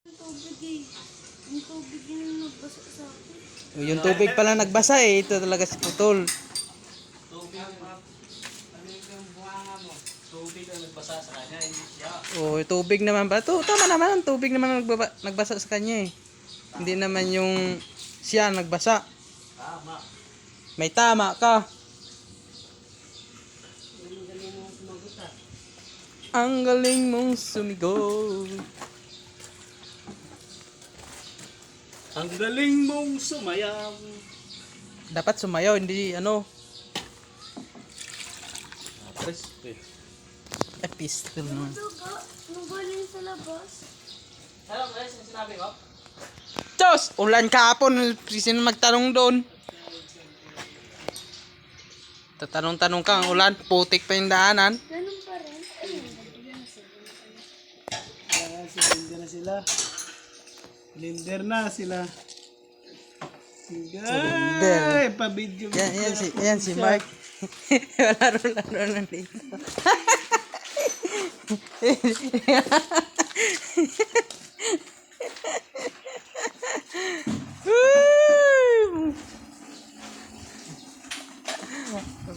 Yung tubig eh. Yung tubig yung nagbasa sa akin. Yung tubig pala nagbasa eh. Ito talaga si Putol. Tubig ang. Ano yung bunganga mo? Tubig ang nagbasa sa kanya, hindi siya. Oh, yung tubig naman ba? To, tama naman. Ang tubig naman ang nagbaba, nagbasa sa kanya eh. Hindi naman yung siya ang nagbasa. Tama. May tama ka. Ang galing mong sumigaw. Ang galing mong sumayaw. Dapat sumayaw, hindi ano, Crispy. eh, pistol naman. Ito ka, nung galing sa labas. Ano, guys, yung sinabi ko? Diyos! Ulan kahapon. Sino magtanong doon? Tatanong-tanong ka ang ulan. Putik pa yung daanan. Ganun pa rin. Ayun, ganun na sila. Linder na sila. Ay, pa-video. Yan, yan si, yan si Mark. Laro-laro na dito.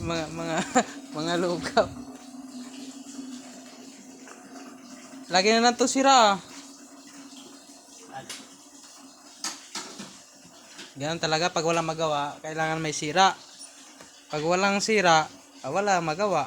Mga mga mga lugaw. Lagi na lang to sira. Ganun talaga pag walang magawa, kailangan may sira. Pag walang sira, ah, wala magawa.